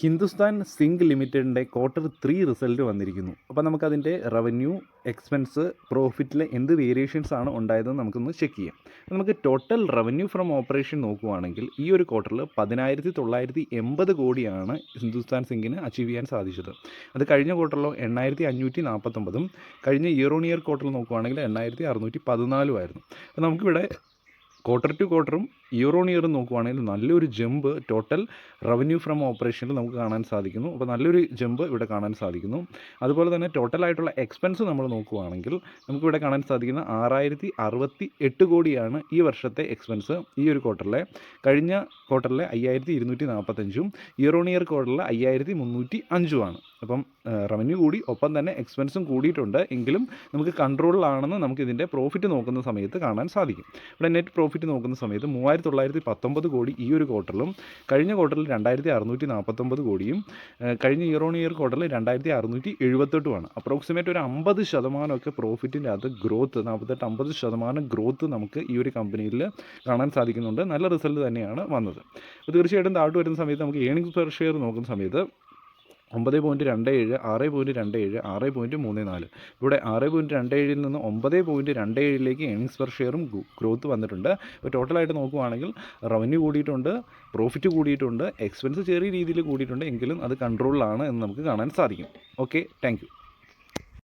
Hindustan zinc ലിമിറ്റഡിന്റെ quarter three result വന്നിരിക്കുന്നു. അപ്പോൾ നമുക്കതിന്റെ റവന്യൂ എക്സ്പെൻസ് പ്രോഫിറ്റിലെ എന്ത് വേരിയേഷൻസ് ആണ് ഉണ്ടായതെന്ന് നമുക്കൊന്ന് ചെക്ക് ചെയ്യാം. നമുക്ക് ടോട്ടൽ റവന്യൂ ഫ്രം ഓപ്പറേഷൻ നോക്കുവാണെങ്കിൽ ഈ ഒരു ക്വാർട്ടറിൽ പതിനായിരത്തി തൊള്ളായിരത്തി എൺപത് കോടിയാണ് ഹിന്ദുസ്ഥാൻ സിങ്കിന് അച്ചീവ് ചെയ്യാൻ സാധിച്ചത്. അത് കഴിഞ്ഞ ക്വാർട്ടറിലോ എണ്ണായിരത്തി അഞ്ഞൂറ്റി നാൽപ്പത്തൊമ്പതും കഴിഞ്ഞ ഇയർ ഓൺ ഇയർ ക്വാർട്ടറിൽ നോക്കുവാണെങ്കിൽ എണ്ണായിരത്തി അറുന്നൂറ്റി പതിനാലും ആയിരുന്നു. അപ്പോൾ നമുക്കിവിടെ ക്വാർട്ടർ ടു ക്വാർട്ടറും ഇയർ ഓൺ ഇയർ നോക്കുവാണെങ്കിൽ നല്ലൊരു ജമ്പ് ടോട്ടൽ റവന്യൂ ഫ്രം ഓപ്പറേഷനിൽ നമുക്ക് കാണാൻ സാധിക്കുന്നു. അപ്പോൾ നല്ലൊരു ജമ്പ് ഇവിടെ കാണാൻ സാധിക്കുന്നു. അതുപോലെ തന്നെ ടോട്ടലായിട്ടുള്ള എക്സ്പെൻസ് നമ്മൾ നോക്കുവാണെങ്കിൽ നമുക്കിവിടെ കാണാൻ സാധിക്കുന്ന ആറായിരത്തി അറുപത്തി എട്ട് കോടിയാണ് ഈ വർഷത്തെ എക്സ്പെൻസ് ഈ ഒരു ക്വാർട്ടറിലെ കഴിഞ്ഞ ക്വാർട്ടറിലെ അയ്യായിരത്തി ഇരുന്നൂറ്റി നാൽപ്പത്തഞ്ചും ഇയർ ഓൺ ഇയർ ക്വാർട്ടറിലെ അയ്യായിരത്തി മുന്നൂറ്റി അഞ്ചുമാണ് അപ്പം റവന്യൂ കൂടി ഒപ്പം തന്നെ എക്സ്പെൻസും കൂടിയിട്ടുണ്ട്. എങ്കിലും നമുക്ക് കൺട്രോളിലാണെന്ന് നമുക്ക് ഇതിന്റെ പ്രോഫിറ്റ് നോക്കുന്ന സമയത്ത് കാണാൻ സാധിക്കും. ഇവിടെ നെറ്റ് പ്രോഫിറ്റ് നോക്കുന്ന സമയത്ത് മൂവായിരത്തി തൊള്ളായിരത്തി പത്തൊമ്പത് കോടി ഈ ഒരു ക്വാർട്ടറിലും കഴിഞ്ഞ ക്വാർട്ടറിൽ രണ്ടായിരത്തി അറുന്നൂറ്റി നാൽപ്പത്തൊമ്പത് കോടിയും കഴിഞ്ഞ ഇയർ ഓൺ ഇയർ ക്വാർട്ടറിൽ രണ്ടായിരത്തി അറുന്നൂറ്റി എഴുപത്തെട്ടുമാണ് അപ്രോക്സിമേറ്റ് ഒരു അമ്പത് ശതമാനമൊക്കെ പ്രോഫിറ്റിന്റെ അത് ഗ്രോത്ത് നാൽപ്പത്തെട്ട് അമ്പത് ശതമാനം ഗ്രോത്ത് നമുക്ക് ഈ ഒരു കമ്പനിയിൽ കാണാൻ സാധിക്കുന്നുണ്ട്. നല്ല റിസൾട്ട് തന്നെയാണ് വന്നത്. അപ്പോൾ തീർച്ചയായിട്ടും താഴ്ത്തു വരുന്ന സമയത്ത് നമുക്ക് ഏണിംഗ് പെർ ഷെയർ നോക്കുന്ന സമയത്ത് ഒമ്പത് പോയിന്റ് രണ്ട് ഏഴ് ആറ് പോയിന്റ് രണ്ട് ഏഴ് ആറ് പോയിന്റ് മൂന്ന് നാല്. ഇവിടെ ആറ് പോയിന്റ് രണ്ട് ഏഴിൽ നിന്ന് ഒമ്പത് പോയിന്റ് രണ്ട് ഏഴിലേക്ക് ഏണിങ്സ് പെർ ഷെയറും ഗ്രോത്ത് വന്നിട്ടുണ്ട്. അപ്പോൾ ടോട്ടലായിട്ട് നോക്കുവാണെങ്കിൽ റവന്യൂ കൂടിയിട്ടുണ്ട് പ്രോഫിറ്റ് കൂടിയിട്ടുണ്ട് എക്സ്പെൻസ് ചെറിയ രീതിയിൽ കൂടിയിട്ടുണ്ട് എങ്കിലും അത് കൺട്രോളിലാണ് എന്ന് നമുക്ക് കാണാൻ സാധിക്കും. Okay thank